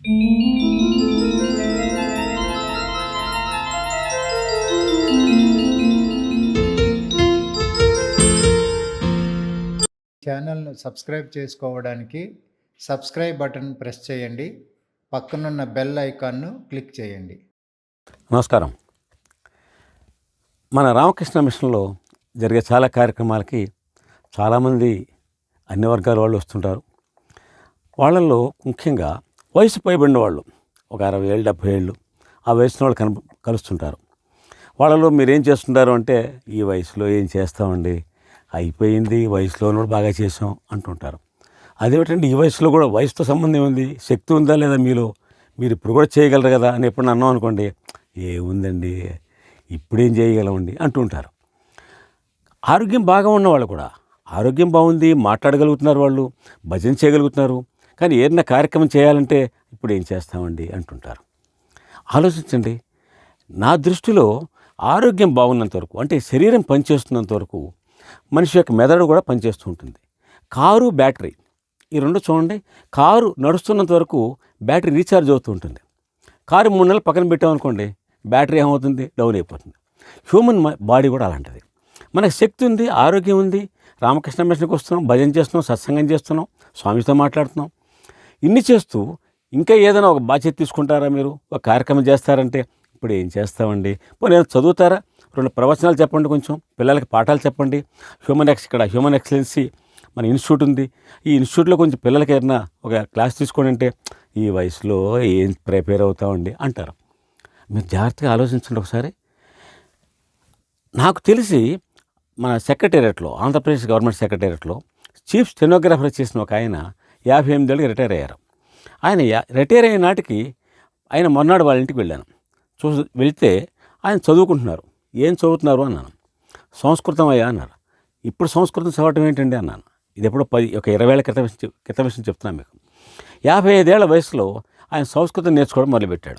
ఛానల్ను సబ్స్క్రైబ్ చేసుకోవడానికి subscribe button press చేయండి. పక్కనున్న బెల్ ఐకాన్ను క్లిక్ చేయండి. నమస్కారం. మన రామకృష్ణ మిషన్లో జరిగే చాలా కార్యక్రమాలకి చాలామంది అన్ని వర్గాల వాళ్ళు వస్తుంటారు. వాళ్ళల్లో ముఖ్యంగా వయసు పైబడిన వాళ్ళు ఒక అరవై ఏళ్ళు డెబ్భై ఏళ్ళు ఆ వయసులో వాళ్ళు కను కలుస్తుంటారు. వాళ్ళలో మీరు ఏం చేస్తుంటారు అంటే ఈ వయసులో ఏం చేస్తామండి? అయిపోయింది వయసులో కూడా బాగా చేసాం అంటుంటారు. అదేమిటంటే ఈ వయసులో కూడా వయసుతో సంబంధం ఉంది శక్తి ఉందా లేదా మీలో? మీరు ఇప్పుడు కూడా చేయగలరు కదా అని ఎప్పుడు అన్నాం అనుకోండి ఏముందండి? ఇప్పుడేం చేయగలమండి? అంటుంటారు. ఆరోగ్యం బాగా ఉన్నవాళ్ళు కూడా ఆరోగ్యం బాగుంది మాట్లాడగలుగుతున్నారు వాళ్ళు భజన చేయగలుగుతున్నారు కానీ ఏదైనా కార్యక్రమం చేయాలంటే ఇప్పుడు ఏం చేస్తామండి అంటుంటారు. ఆలోచించండి. నా దృష్టిలో ఆరోగ్యం బాగున్నంత వరకు అంటే శరీరం పనిచేస్తున్నంత వరకు మనిషి యొక్క మెదడు కూడా పనిచేస్తూ ఉంటుంది. కారు బ్యాటరీ ఈ రెండు చూడండి. కారు నడుస్తున్నంత వరకు బ్యాటరీ రీఛార్జ్ అవుతూ ఉంటుంది. కారు మూడు నెలలు పక్కన పెట్టామనుకోండి బ్యాటరీ ఏమవుతుంది? డౌన్ అయిపోతుంది. హ్యూమన్ బాడీ కూడా అలాంటిది. మనకు శక్తి ఉంది ఆరోగ్యం ఉంది. రామకృష్ణ మిషన్కి వస్తున్నాం భజన చేస్తున్నాం సత్సంగం చేస్తున్నాం స్వామితో మాట్లాడుతున్నాం. ఇన్ని చేస్తూ ఇంకా ఏదైనా ఒక బాధ్యత తీసుకుంటారా మీరు? ఒక కార్యక్రమం చేస్తారంటే ఇప్పుడు ఏం చేస్తామండి? పోనీ ఏదైనా చదువుతారా? రెండు ప్రవచనాలు చెప్పండి కొంచెం పిల్లలకి పాఠాలు చెప్పండి. హ్యూమన్ ఎక్స్ ఇక్కడ హ్యూమన్ ఎక్సలెన్సీ మన ఇన్స్టిట్యూట్ ఉంది. ఈ ఇన్స్టిట్యూట్లో కొంచెం పిల్లలకి ఏదైనా ఒక క్లాస్ తీసుకోండి అంటే ఈ వయసులో ఏం ప్రిపేర్ అవుతామండి అంటారు. మీరు జాగ్రత్తగా ఆలోచించండి ఒకసారి. నాకు తెలిసి మన సెక్రటేరియట్లో ఆంధ్రప్రదేశ్ గవర్నమెంట్ సెక్రటేరియట్లో చీఫ్ స్టెనోగ్రాఫర్ చేసిన ఒక ఆయన యాభై ఎనిమిదేళ్ళకి రిటైర్ అయ్యారు. ఆయన రిటైర్ అయిన నాటికి ఆయన మొన్నాడు వాళ్ళ ఇంటికి వెళ్ళాను. చూ వెళితే ఆయన చదువుకుంటున్నారు. ఏం చదువుతున్నారు అన్నాను. సంస్కృతం అయ్యా అన్నారు. ఇప్పుడు సంస్కృతం చదవటం ఏంటండి అన్నాను. ఇది ఎప్పుడో పది ఒక ఇరవై ఏళ్ళ క్రితం క్రితం విషయం చెప్తున్నాను మీకు. యాభై ఐదేళ్ళ వయసులో ఆయన సంస్కృతం నేర్చుకోవడం మొదలుపెట్టాడు.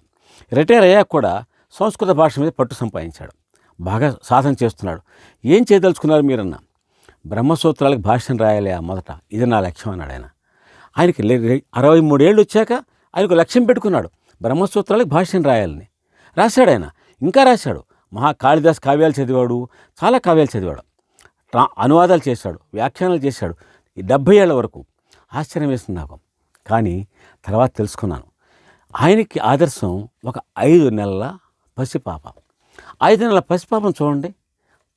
రిటైర్ అయ్యాక కూడా సంస్కృత భాష మీద పట్టు సంపాదించాడు. బాగా సాధన చేస్తున్నాడు. ఏం చేయదలుచుకున్నారు మీరన్నా? బ్రహ్మసూత్రాలకు భాష్యం రాయాలి ఆ మొదట. ఇది నా లక్ష్యం అన్నాడు ఆయన. ఆయనకి అరవై మూడేళ్ళు వచ్చాక ఆయనకు లక్ష్యం పెట్టుకున్నాడు. బ్రహ్మసూత్రాలకు భాష్యం రాయాలని. రాశాడు ఆయన ఇంకా రాశాడు. మహా కాళిదాస్ కావ్యాలు చదివాడు. చాలా కావ్యాలు చదివాడు. ట్రా అనువాదాలు చేశాడు. వ్యాఖ్యానాలు చేశాడు. డెబ్భై ఏళ్ళ వరకు. ఆశ్చర్యం వేస్తుంది నాకు. కానీ తర్వాత తెలుసుకున్నాను. ఆయనకి ఆదర్శం ఒక ఐదు నెలల పసిపాప. ఐదు నెలల పసిపాపను చూడండి.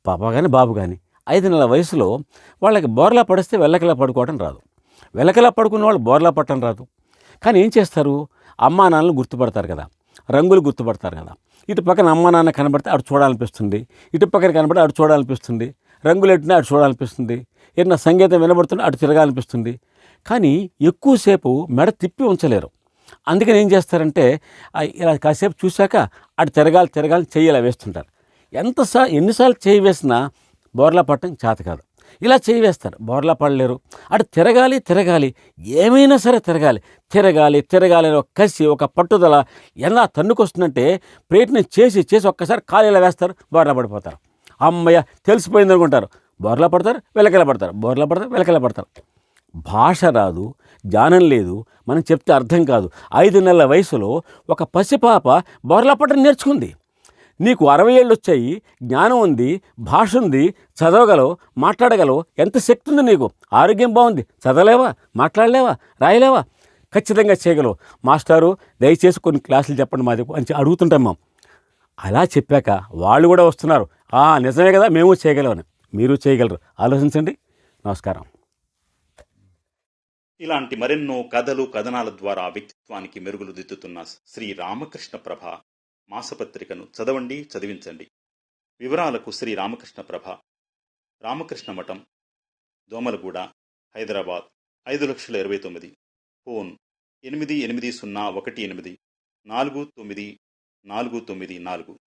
పాప కానీ బాబు కానీ ఐదు నెలల వయసులో వాళ్ళకి బోర్లా పడిస్తే వెళ్ళకలా పడుకోవడం రాదు. వెలకలా పడుకున్న వాళ్ళు బోర్లా పట్టడం రాదు. కానీ ఏం చేస్తారు? అమ్మా నాన్నలు గుర్తుపడతారు కదా. రంగులు గుర్తుపడతారు కదా. ఇటు పక్కన అమ్మా నాన్న కనబడితే అటు చూడాలనిపిస్తుంది. ఇటు పక్కన కనబడితే అటు చూడాలనిపిస్తుంది. రంగులు ఎట్టినా అటు చూడాలనిపిస్తుంది. ఏదైనా సంగీతం వినబడుతుంటే అటు తిరగాలనిపిస్తుంది. కానీ ఎక్కువసేపు మెడ తిప్పి ఉంచలేరు. అందుకని ఏం చేస్తారంటే ఇలా కాసేపు చూశాక అటు తిరగాలి తిరగాలి చెయ్యి ఇలా వేస్తుంటారు. ఎంతసా ఎన్నిసార్లు చేయి వేసినా బోర్లా పట్టడం చేత కాదు. ఇలా చేయి వేస్తారు బోర్లా పడలేరు అటు తిరగాలి తిరగాలి. ఏమైనా సరే తిరగాలి. తిరగాలి తిరగాలి అని ఒక కసి ఒక పట్టుదల ఎలా తన్నుకొస్తుందంటే ప్రయత్నం చేసి చేసి ఒక్కసారి కాలు ఇలా వేస్తారు బోర్లా పడిపోతారు. అమ్మయ్య తెలిసిపోయింది అనుకుంటారు. బోర్లా పడతారు వెలకల పడతారు. బోర్లా పడతారు వెలకల పడతారు. భాష రాదు జ్ఞానం లేదు మనం చెప్తే అర్థం కాదు. ఐదు నెలల వయసులో ఒక పసిపాప బోర్లా పట్టడం నేర్చుకుంది. నీకు అరవై ఏళ్ళు వచ్చాయి జ్ఞానం ఉంది భాష ఉంది చదవగలవు మాట్లాడగలవు ఎంత శక్తి ఉంది నీకు? ఆరోగ్యం బాగుంది చదవలేవా? మాట్లాడలేవా? రాయలేవా? ఖచ్చితంగా చేయగలవు. మాస్టారు దయచేసి కొన్ని క్లాసులు చెప్పండి మాది అని అడుగుతుంటాం మేము. అలా చెప్పాక వాళ్ళు కూడా వస్తున్నారు. "ఆ, నిజమే కదా మేము చేయగలమని. మీరు చేయగలరు. ఆలోచించండి. నమస్కారం. ఇలాంటి మరెన్నో కథలు కథనాల ద్వారా వ్యక్తిత్వానికి మెరుగులు దిద్దుతున్న శ్రీ రామకృష్ణ ప్రభ మాసపత్రికను చదవండి చదివించండి. వివరాలకు శ్రీ రామకృష్ణ ప్రభ. రామకృష్ణ మఠం దోమలగూడ హైదరాబాద్ ఐదు లక్షల ఇరవై తొమ్మిది. ఫోన్ ఎనిమిది ఎనిమిది సున్నా ఒకటి ఎనిమిది నాలుగు తొమ్మిది నాలుగు తొమ్మిది నాలుగు.